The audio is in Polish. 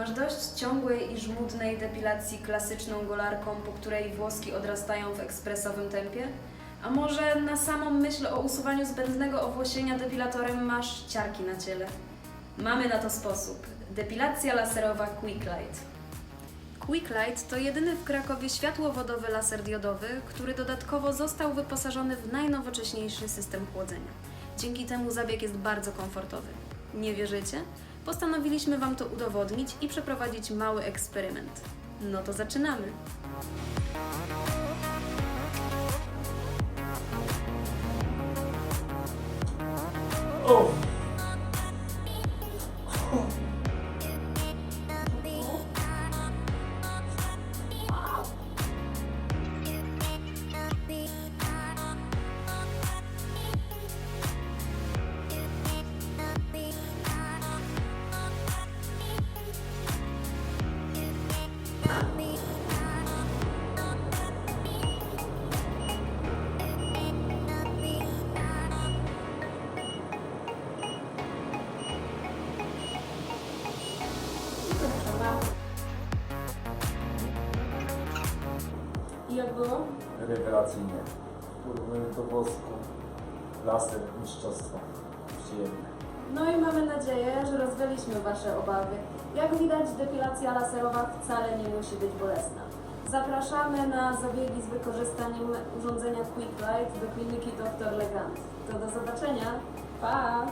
Masz dość ciągłej i żmudnej depilacji klasyczną golarką, po której włoski odrastają w ekspresowym tempie? A może na samą myśl o usuwaniu zbędnego owłosienia depilatorem masz ciarki na ciele? Mamy na to sposób. Depilacja laserowa Quick Light. Quick Light to jedyny w Krakowie światłowodowy laser diodowy, który dodatkowo został wyposażony w najnowocześniejszy system chłodzenia. Dzięki temu zabieg jest bardzo komfortowy. Nie wierzycie? Postanowiliśmy Wam to udowodnić i przeprowadzić mały eksperyment. No to zaczynamy! I jak było? Rewelacyjnie. Porównujemy do wosku. Laser, mistrzostwo. Przyjemne. No i mamy nadzieję, że rozwialiśmy Wasze obawy. Jak widać, depilacja laserowa wcale nie musi być bolesna. Zapraszamy na zabiegi z wykorzystaniem urządzenia Quick Light do kliniki Dr. Legand. To do zobaczenia. Pa!